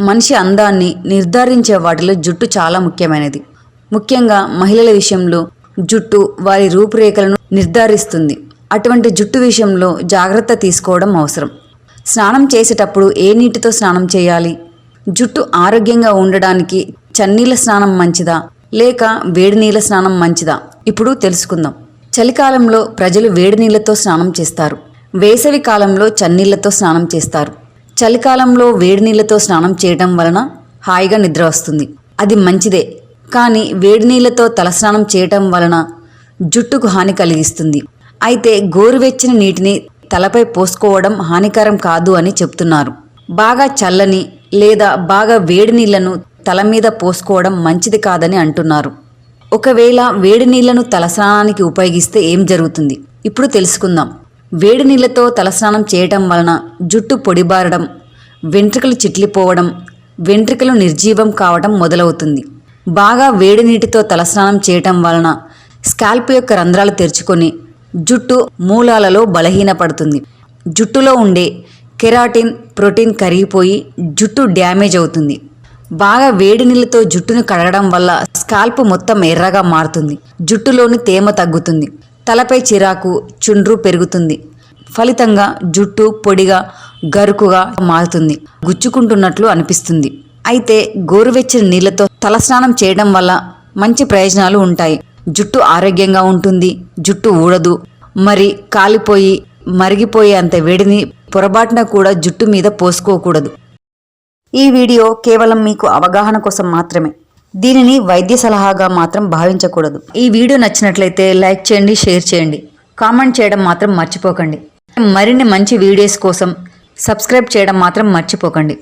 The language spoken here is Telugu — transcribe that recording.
మనిషి అందాన్ని నిర్ధారించే వాటిలో జుట్టు చాలా ముఖ్యమైనది. ముఖ్యంగా మహిళల విషయంలో జుట్టు వారి రూపురేఖలను నిర్ధారిస్తుంది. అటువంటి జుట్టు విషయంలో జాగ్రత్త తీసుకోవడం అవసరం. స్నానం చేసేటప్పుడు ఏ నీటితో స్నానం చేయాలి? జుట్టు ఆరోగ్యంగా ఉండడానికి చన్నీళ్ళ స్నానం మంచిదా? లేక వేడి నీళ్ళ స్నానం మంచిదా? ఇప్పుడు తెలుసుకుందాం. చలికాలంలో ప్రజలు వేడి నీళ్ళతో స్నానం చేస్తారు. వేసవి కాలంలో చన్నీళ్ళతో స్నానం చేస్తారు. చలికాలంలో వేడి నీళ్ళతో స్నానం చేయడం వలన హాయిగా నిద్ర వస్తుంది. అది మంచిదే. కానీ వేడి నీళ్ళతో తలస్నానం చేయటం వలన జుట్టుకు హాని కలిగిస్తుంది. అయితే గోరువెచ్చని నీటిని తలపై పోసుకోవడం హానికరం కాదు అని చెప్తున్నారు. బాగా చల్లని లేదా బాగా వేడి నీళ్ళను తల మీద పోసుకోవడం మంచిది కాదని అంటున్నారు. ఒకవేళ వేడి నీళ్ళను తలస్నానానికి ఉపయోగిస్తే ఏం జరుగుతుంది? ఇప్పుడు తెలుసుకుందాం. వేడి నీళ్ళతో తలస్నానం చేయటం వలన జుట్టు పొడిబారడం వెంట్రుకలు చిట్లిపోవడం వెంట్రుకలు నిర్జీవం కావడం మొదలవుతుంది. బాగా వేడి నీటితో తలస్నానం చేయటం వలన స్కాల్ప్ యొక్క రంధ్రాలు తెరుచుకొని జుట్టు మూలాలలో బలహీనపడుతుంది. జుట్టులో ఉండే కెరాటిన్ ప్రోటీన్ కరిగిపోయి జుట్టు డ్యామేజ్ అవుతుంది. బాగా వేడి నీళ్ళతో జుట్టును కడగడం వల్ల స్కాల్ప్ మొత్తం ఎర్రగా మారుతుంది. జుట్టులోని తేమ తగ్గుతుంది. తలపై చిరాకు చుండ్రు పెరుగుతుంది. ఫలితంగా జుట్టు పొడిగా గరుకుగా మారుతుంది. గుచ్చుకుంటున్నట్లు అనిపిస్తుంది. అయితే గోరువెచ్చని నీళ్ళతో తలస్నానం చేయడం వల్ల మంచి ప్రయోజనాలు ఉంటాయి. జుట్టు ఆరోగ్యంగా ఉంటుంది జుట్టు ఊడదు. మరి కాలిపోయి మరిగిపోయే అంత వేడిని పొరపాటున కూడా జుట్టు మీద పోసుకోకూడదు. ఈ వీడియో కేవలం మీకు అవగాహన కోసం మాత్రమే. దీనిని వైద్య సలహాగా మాత్రం భావించకూడదు. ఈ వీడియో నచ్చినట్లయితే లైక్ చేయండి షేర్ చేయండి. కామెంట్ చేయడం మాత్రం మర్చిపోకండి. మరిన్ని మంచి వీడియోస్ కోసం సబ్స్క్రైబ్ చేయడం మాత్రం మర్చిపోకండి.